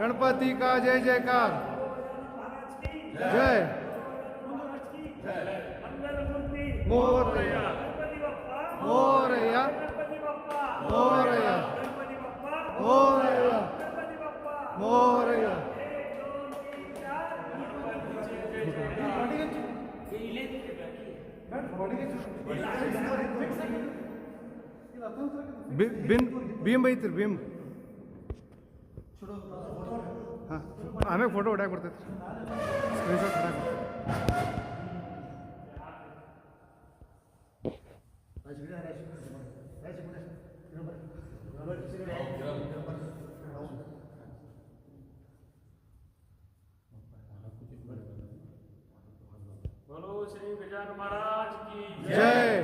गणपति का जय जयकार जय मोरया मोरया मोरया मोरया मोरया ಬಿ- ಬಿನ್ ಭೀಮ್ ಐತ್ರಿ ಭೀಮ್ ಹಾಂ ಆಮ್ಯಾಗ ಫೋಟೋ ಹೊಡ್ಯಾಕ ಬರ್ತೈತಿ ಸ್ಕ್ರೀನ್ಶಾಟ್ ಹೊಡ್ಯಾಕ बोलो श्री गजानन महाराज की ಜೈ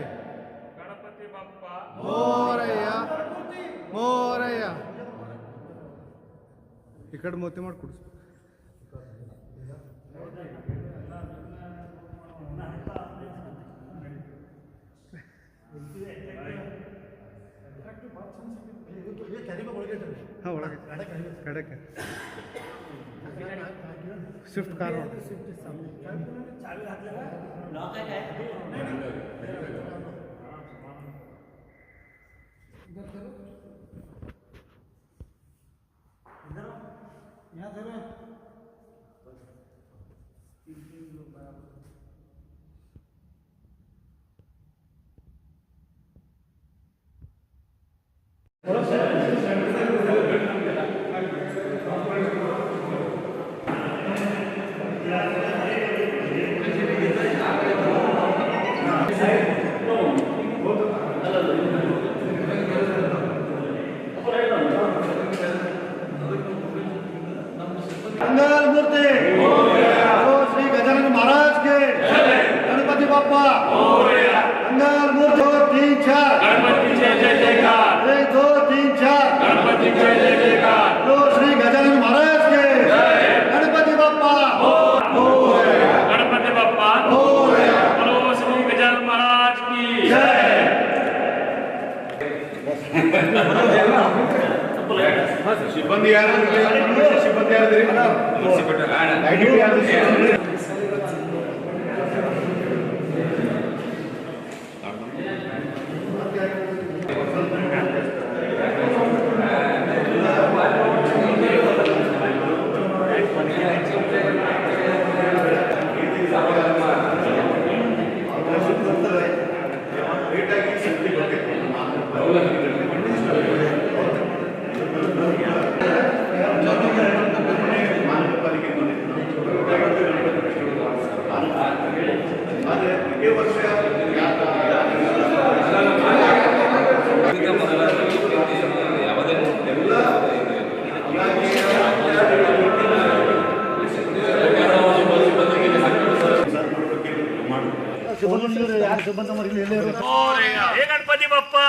गणपति बाप्पा ಮೋರಯ್ಯ ಮೋರಯ್ಯ ಈ ಕಡೆ ಮೋತಿ ಮಾಡಿ ಕೊಡಿಸ್. ಹಾಂ ಒಳಗೆ. ಕಡೆಗೆ. Swift What is that? ಸಿಬ್ಬಂದಿ ಯಾರು ಸಿಬ್ಬಂದಿ ಯಾರು हे गणपती बाप्पा।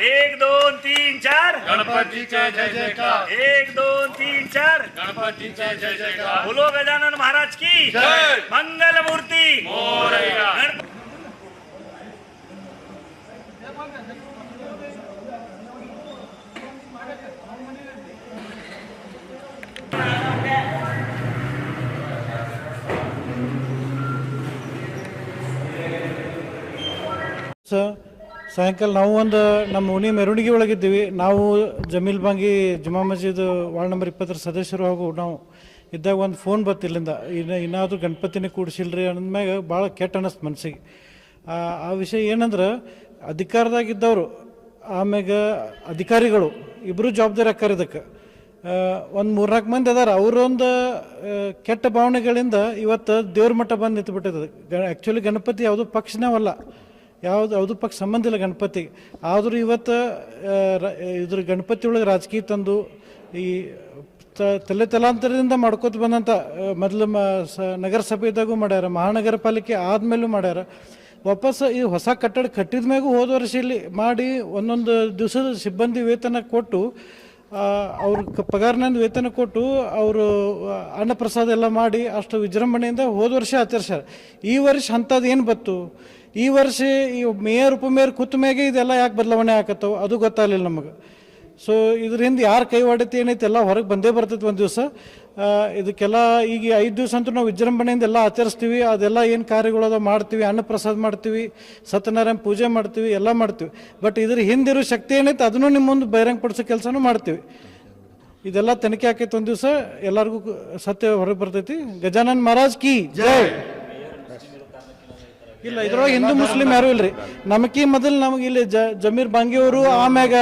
एक दोन तीन चार। गणपति जय जयकार। एक दोन तीन चार। गणपति जय जय जयकार। बोलो गजानन महाराज की। जय। मंगल मूर्ति मोरया। ಸಾಯಂಕಾಲ ನಾವು ಒಂದು ನಮ್ಮ ಉನಿ ಮೆರವಣಿಗೆ ಒಳಗಿದ್ದೀವಿ. ನಾವು ಜಮೀಲ್ ಬಾಂಗಿ ಜುಮಾ ಮಸೀದ್ ವಾರ್ಡ್ ನಂಬರ್ ಇಪ್ಪತ್ತರ ಸದಸ್ಯರು ಹಾಗೂ ನಾವು ಇದ್ದಾಗ ಒಂದು ಫೋನ್ ಬತ್ತು ಇಲ್ಲಿಂದ. ಇನ್ನು, ಇನ್ನಾದರೂ ಗಣಪತಿನೇ ಕೂಡಿಸಿಲ್ರಿ ಅಂದಮ್ಯಾಗ ಭಾಳ ಕೆಟ್ಟ ಅನ್ನಿಸ್ತು ಮನಸ್ಸಿಗೆ ಆ ವಿಷಯ ಏನಂದ್ರೆ ಅಧಿಕಾರದಾಗಿದ್ದವರು, ಆಮ್ಯಾಗ ಅಧಿಕಾರಿಗಳು ಇಬ್ಬರು ಜವಾಬ್ದಾರಿ ಹಾಕಾರ ಇದಕ್ಕೆ. ಒಂದು ಮೂರ್ನಾಲ್ಕು ಮಂದಿ ಅದಾರ. ಅವರೊಂದು ಕೆಟ್ಟ ಭಾವನೆಗಳಿಂದ ಇವತ್ತು ದೇವ್ರ ಮಟ್ಟ ಬಂದು ನಿಂತುಬಿಟ್ಟಿದೆ. ಗ ಆ್ಯಕ್ಚುಲಿ ಗಣಪತಿ ಯಾವುದು ಪಕ್ಷನವಲ್ಲ ಯಾವ್ದು ಯಾವುದೂ ಪಕ್ಷ ಸಂಬಂಧ ಇಲ್ಲ ಗಣಪತಿ. ಆದರೂ ಇವತ್ತು ಇದ್ರ ಗಣಪತಿ ಒಳಗೆ ರಾಜಕೀಯ ತಂದು ಈ ತಲೆ ತಲಾಂತರದಿಂದ ಮಾಡ್ಕೋತ ಬಂದಂಥ ಮೊದಲು ಮ, ಸ, ನಗರಸಭೆದಾಗೂ ಮಾಡ್ಯಾರ ಮಹಾನಗರ ಪಾಲಿಕೆ ಆದಮೇಲೂ ಮಾಡ್ಯಾರ. ವಾಪಸ್ ಈ ಹೊಸ ಕಟ್ಟಡ ಕಟ್ಟಿದ ಮ್ಯಾಗೂ ಹೋದ ವರ್ಷ ಇಲ್ಲಿ ಮಾಡಿ ಒಂದೊಂದು ದಿವಸದ ಸಿಬ್ಬಂದಿ ವೇತನ ಕೊಟ್ಟು ಅವ್ರ ಪಗಾರನಿಂದ ವೇತನ ಕೊಟ್ಟು ಅವರು ಅನ್ನಪ್ರಸಾದ ಎಲ್ಲ ಮಾಡಿ ಅಷ್ಟು ವಿಜೃಂಭಣೆಯಿಂದ ಹೋದ ವರ್ಷ ಆಚರಿಸ್ಯಾರ. ಈ ವರ್ಷ ಅಂಥದ್ದು ಏನು ಬತ್ತು? ಈ ವರ್ಷ ಈ ಮೇಯರ್, ಉಪಮೇಯರ್ ಕೂತ ಇದೆಲ್ಲ ಯಾಕೆ ಬದಲಾವಣೆ ಆಗತ್ತವು ಅದು ಗೊತ್ತಾಗಲಿಲ್ಲ ನಮಗೆ. ಸೊ ಇದರಿಂದ ಯಾರು ಕೈ ಏನೈತೆ ಎಲ್ಲ ಹೊರಗೆ ಬಂದೇ ಬರ್ತೈತೆ ಒಂದು ದಿವಸ. ಇದಕ್ಕೆಲ್ಲ ಈಗ ಐದು ದಿವಸ ಅಂತೂ ನಾವು ವಿಜೃಂಭಣೆಯಿಂದ ಎಲ್ಲ ಆಚರಿಸ್ತೀವಿ. ಅದೆಲ್ಲ ಏನು ಕಾರ್ಯಗಳದ ಮಾಡ್ತೀವಿ ಮಾಡ್ತೀವಿ. ಅನ್ನಪ್ರಸಾದ ಮಾಡ್ತೀವಿ. ಸತ್ಯನಾರಾಯಣ ಪೂಜೆ ಮಾಡ್ತೀವಿ. ಎಲ್ಲ ಮಾಡ್ತೀವಿ. ಬಟ್ ಇದ್ರ ಹಿಂದಿರೋ ಶಕ್ತಿ ಏನೈತೆ ಅದನ್ನು ನಿಮ್ಮ ಮುಂದೆ ಬಹಿರಂಗಪಡಿಸೋ ಕೆಲಸನೂ ಮಾಡ್ತೀವಿ. ಇದೆಲ್ಲ ತನಿಖೆ ಆಕೈತೆ ಒಂದು ದಿವಸ. ಎಲ್ಲರಿಗೂ ಸತ್ಯ ಹೊರಗೆ ಬರ್ತೈತಿ. ಗಜಾನನ್ ಮಹಾರಾಜ್ ಕಿ ಜೈ. ಇಲ್ಲ, ಇದ್ರೊಳಗೆ ಹಿಂದೂ ಮುಸ್ಲಿಂ ಯಾರು ಇಲ್ರಿ. ನಮಕಿ ಮೊದಲು ನಮಗೆ ಇಲ್ಲಿ ಜಮೀರ್ ಬಾಂಗಿಯವರು, ಆಮ್ಯಾಗ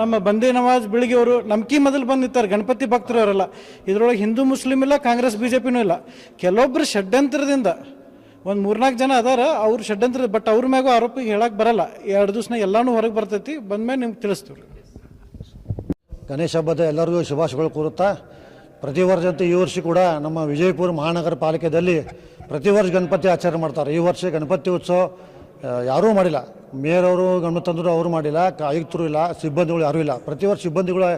ನಮ್ಮ ಬಂದೇ ನವಾಜ್ ಬಿಳಿಗಿಯವರು, ನಮಕಿ ಮೊದಲು ಬಂದಿರ್ತಾರೆ ಗಣಪತಿ ಭಕ್ತರು ಅವರೆಲ್ಲ ಇದ್ರೊಳಗೆ ಹಿಂದೂ ಮುಸ್ಲಿಂ ಇಲ್ಲ, ಕಾಂಗ್ರೆಸ್ ಬಿ ಜೆ ಪಿನೂ ಇಲ್ಲ. ಕೆಲವೊಬ್ರು ಷಡ್ಯಂತ್ರದಿಂದ ಒಂದು ಮೂರ್ನಾಲ್ಕು ಜನ ಅದಾರ, ಅವ್ರು ಷಡ್ಯಂತ್ರ, ಬಟ್ ಅವ್ರ ಮ್ಯಾಗೂ ಆರೋಪಿಗೆ ಹೇಳಕ್ಕೆ ಬರಲ್ಲ. ಎರಡು ದಿವ್ಸನ ಎಲ್ಲಾನು ಹೊರಗೆ ಬರ್ತೈತಿ ಬಂದ್ಮೇಲೆ ನಿಮ್ಗೆ ತಿಳಿಸ್ತೀವಿ ಗಣೇಶ ಹಬ್ಬದ ಎಲ್ಲರಿಗೂ ಶುಭಾಶಯಗಳು ಕೋರುತ್ತಾ, ಪ್ರತಿ ವರ್ಷದಂತೆ ಈ ವರ್ಷ ಕೂಡ ನಮ್ಮ ವಿಜಯಪುರ ಮಹಾನಗರ ಪಾಲಿಕೆಯಲ್ಲಿ ಪ್ರತಿ ವರ್ಷ ಗಣಪತಿ ಆಚರಣೆ ಮಾಡ್ತಾರೆ. ಈ ವರ್ಷ ಗಣಪತಿ ಉತ್ಸವ ಯಾರೂ ಮಾಡಿಲ್ಲ. ಮೇಯರ್ ಅವರು ಗಣಪತಿ ತಂದರು ಅವರು ಮಾಡಿಲ್ಲ ಆಯುಕ್ತರು ಇಲ್ಲ, ಸಿಬ್ಬಂದಿಗಳು ಯಾರೂ ಇಲ್ಲ. ಪ್ರತಿ ವರ್ಷ ಸಿಬ್ಬಂದಿಗಳು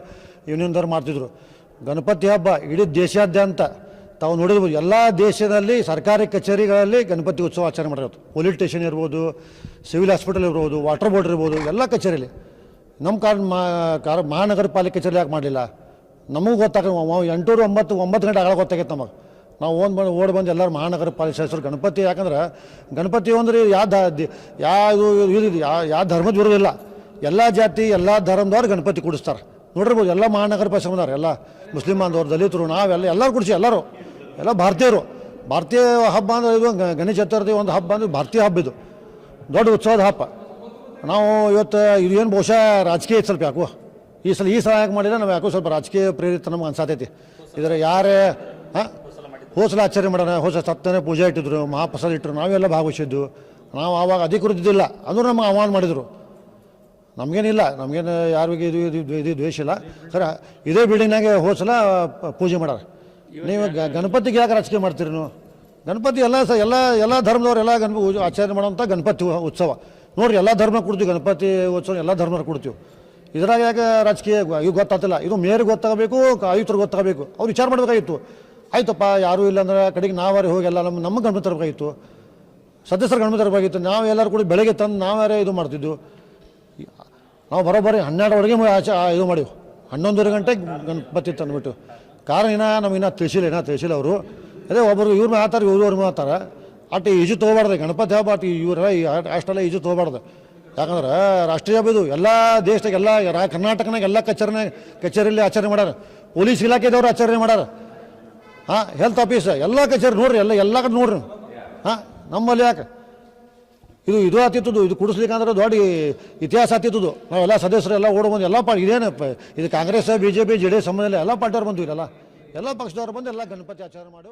ಯೂನಿಯನ್ದವ್ರು ಮಾಡ್ತಿದ್ರು. ಗಣಪತಿ ಹಬ್ಬ ಇಡೀ ದೇಶಾದ್ಯಂತ ತಾವು ನೋಡಿರ್ಬೋದು. ಎಲ್ಲ ದೇಶದಲ್ಲಿ ಸರ್ಕಾರಿ ಕಚೇರಿಗಳಲ್ಲಿ ಗಣಪತಿ ಉತ್ಸವ ಆಚರಣೆ ಮಾಡಿರೋದು. ಪೊಲೀಸ್ ಸ್ಟೇಷನ್ ಇರ್ಬೋದು, ಸಿವಿಲ್ ಹಾಸ್ಪಿಟಲ್ ಇರ್ಬೋದು, ವಾಟರ್ ಬೋರ್ಡ್ ಇರ್ಬೋದು, ಎಲ್ಲ ಕಚೇರಿಯಲ್ಲಿ ನಮ್ಮ ಕಾರ್, ಮಾ, ಕಾರ ಮಹಾನಗರ ಪಾಲಿಕೆ ಕಚೇರಿ ಯಾಕೆ ಮಾಡಲಿಲ್ಲ? ನಮಗೂ ಗೊತ್ತಾಗ ಎಂಟೂರು ಒಂಬತ್ತು ಒಂಬತ್ತು ಗಂಟೆ ಆಗ ಗೊತ್ತಾಗೈತೆ ನಮಗೆ. ನಾವು ಓನ್ ಬಂದು ಓಡಿ ಬಂದು ಎಲ್ಲರೂ ಮಹಾನಗರ ಪಾಲಿಕೆ ಗಣಪತಿ ಯಾಕಂದ್ರೆ ಗಣಪತಿ ಅಂದ್ರೆ ಯಾವ ಯಾವ ಯಾವ ಧರ್ಮದ ವಿರೋಧ ಇಲ್ಲ. ಎಲ್ಲ ಜಾತಿ, ಎಲ್ಲ ಧರ್ಮದವ್ರು ಗಣಪತಿ ಕೂಡಿಸ್ತಾರೆ. ನೋಡಿರ್ಬೋದು ಎಲ್ಲ ಮಹಾನಗರ ಪಾಲಿಕೆ ಸಂಬಂಧಾರ ಎಲ್ಲ ಮುಸ್ಲಿಂ ಬಾಂಧವರು, ದಲಿತರು ನಾವೆಲ್ಲ ಎಲ್ಲರೂ ಕೂಡಿಸಿ, ಎಲ್ಲರೂ, ಎಲ್ಲ ಭಾರತೀಯರು. ಭಾರತೀಯ ಹಬ್ಬ ಅಂದ್ರೆ ಇದು ಗಣೇಶ ಚತುರ್ಥಿ ಒಂದು ಹಬ್ಬ ಅಂದ್ರೆ ಭಾರತೀಯ ಹಬ್ಬ ಇದು. ದೊಡ್ಡ ಉತ್ಸವದ ಹಬ್ಬ. ನಾವು ಇವತ್ತು ಇದು ಏನು ಬಹುಶಃ ರಾಜಕೀಯ ಸ್ವಲ್ಪ ಯಾಕೋ. ಈ ಸಲ ಈ ಸಲ ಯಾಕೆ ಮಾಡಿದ್ರೆ ನಾವು ಯಾಕೋ ಸ್ವಲ್ಪ ರಾಜಕೀಯ ಪ್ರೇರಿತ ನಮ್ಗೆ ಅನ್ಸಾತೈತಿ. ಇದರ ಯಾರೇ ಹಾಂ? ಹೋಸಲ ಆಚರಣೆ ಮಾಡೋಣ, ಹೋಸ ಸತ್ತನೇ ಪೂಜೆ ಇಟ್ಟಿದ್ರು, ಮಹಾಪ್ರಸಾದ ಇಟ್ಟರು, ನಾವೆಲ್ಲ ಭಾಗವಹಿಸಿದ್ದು. ನಾವು ಆವಾಗ ಅಧಿಕೃತ ಅದು ನಮಗೆ ಆಹ್ವಾನ ಮಾಡಿದರು. ನಮಗೇನಿಲ್ಲ, ನಮಗೇನು ಯಾರಿಗೆ ಇದು ಇದು ದ್ವೇಷ ಇಲ್ಲ. ಸರ ಇದೇ ಬಿಲ್ಡಿಂಗ್ನಾಗೆ ಹೋಸಲ ಪೂಜೆ ಮಾಡಾರ ನೀವು ಗಣಪತಿಗೆ ಯಾಕೆ ರಾಜಕೀಯ ಮಾಡ್ತೀರಿ ನೀವು? ಗಣಪತಿ ಎಲ್ಲ ಸ, ಎಲ್ಲ ಎಲ್ಲ ಧರ್ಮದವ್ರು ಎಲ್ಲ ಗಣಪ, ಆಚರಣೆ ಮಾಡೋವಂಥ ಗಣಪತಿ ಉತ್ಸವ. ನೋಡಿರಿ, ಎಲ್ಲ ಧರ್ಮ ಕೊಡ್ತೀವಿ, ಗಣಪತಿ ಉತ್ಸವ, ಎಲ್ಲ ಧರ್ಮ ಕೊಡ್ತೀವಿ. ಇದ್ರಾಗ ಯಾಕೆ ರಾಜಕೀಯ, ಇವು ಗೊತ್ತಾಗ್ತಿಲ್ಲ. ಇದು ಮೇಯರ್ ಗೊತ್ತಾಗಬೇಕು, ಆಯುಕ್ತರು ಗೊತ್ತಾಗಬೇಕು. ಅವ್ರು ವಿಚಾರ ಮಾಡಬೇಕಾಗಿತ್ತು. ಆಯ್ತಪ್ಪ, ಯಾರೂ ಇಲ್ಲ ಅಂದ್ರೆ ಕಡೆಗೆ ನಾವಾರೆ ಹೋಗಿ ಎಲ್ಲ ನಮ್ಮ ನಮ್ಮ ಗಣಪತಿ ತರಬೇಕಾಗಿತ್ತು. ಸದಸ್ಯರು ಗಣಪತಿ ತರಬೇಕಾಗಿತ್ತು. ನಾವು ಎಲ್ಲರೂ ಕೂಡ ಬೆಳಗ್ಗೆ ತಂದು ನಾವ್ಯಾರೇ ಇದು ಮಾಡ್ತಿದ್ವು. ನಾವು ಬರೋಬ್ಬರಿ ಹನ್ನೆರಡುವರೆಗೆ ಆಚೆ ಇದು ಮಾಡಿವು ಹನ್ನೊಂದುವರೆ ಗಂಟೆ ಗಣಪತಿ ತಂದುಬಿಟ್ಟು ಕಾರಣ ಏನ ನಮ್ಗೆ ಇನ್ನೂ ತಿಳಿಸಿಲ್ಲ ಏನೋ ತಿಳಿಸಿಲ್ಲ ಅವರು. ಅದೇ ಒಬ್ಬರು ಇವ್ರು ಮಾತಾರ ಇವ್ರು ಇವ್ರು ಮಾತಾರ ಅಟ್ ಈಜು ತೊಗೋಬಾರ್ದು, ಗಣಪತಿ ಹಬ್ಬ ಇವರೆಲ್ಲ ಈ ಅಷ್ಟ್- ಅಷ್ಟೆಲ್ಲ ಈಜು ತೊಗೋಬಾರ್ದು. ಯಾಕಂದ್ರೆ ರಾಷ್ಟ್ರೀಯ ಹಬ್ಬ ಇದು. ಎಲ್ಲ ದೇಶದಾಗೆಲ್ಲ ಕರ್ನಾಟಕನಾಗ ಎಲ್ಲ ಕಚೇರಿನಾಗ ಕಚೇರಿಯಲ್ಲಿ ಆಚರಣೆ ಮಾಡ್ಯಾರ. ಪೊಲೀಸ್ ಇಲಾಖೆದವ್ರು ಆಚರಣೆ ಮಾಡ್ಯಾರ. ಹಾಂ ಹೆಲ್ತ್ ಆಫೀಸ್ ಎಲ್ಲ ಕಚೇರಿ ನೋಡ್ರಿ, ಎಲ್ಲ ಎಲ್ಲ ಕಡೆ ನೋಡ್ರಿ. ಹಾಂ, ನಮ್ಮಲ್ಲಿ ಯಾಕೆ? ಇದು ಇದು ಆತಿತ್ತು ಇದು ಕುಡಿಸ್ಲಿಕ್ಕಂದ್ರೆ ದೊಡ್ಡ ಇತಿಹಾಸ ಆತಿತ್ತದು. ನಾವೆಲ್ಲ ಸದಸ್ಯರು ಎಲ್ಲ ಓಡ್ ಬಂದು ಎಲ್ಲ ಪಾರ್ಟಿ ಇದೇನಪ್ಪ ಇದು Congress B J P J D S ಸಂಬಂಧ ಎಲ್ಲ ಪಾರ್ಟಿಯವ್ರು ಬಂದ್ವಿ ಎಲ್ಲ ಎಲ್ಲ ಪಕ್ಷದವ್ರು ಬಂದು ಎಲ್ಲ ಗಣಪತಿ ಆಚರಣೆ ಮಾಡು.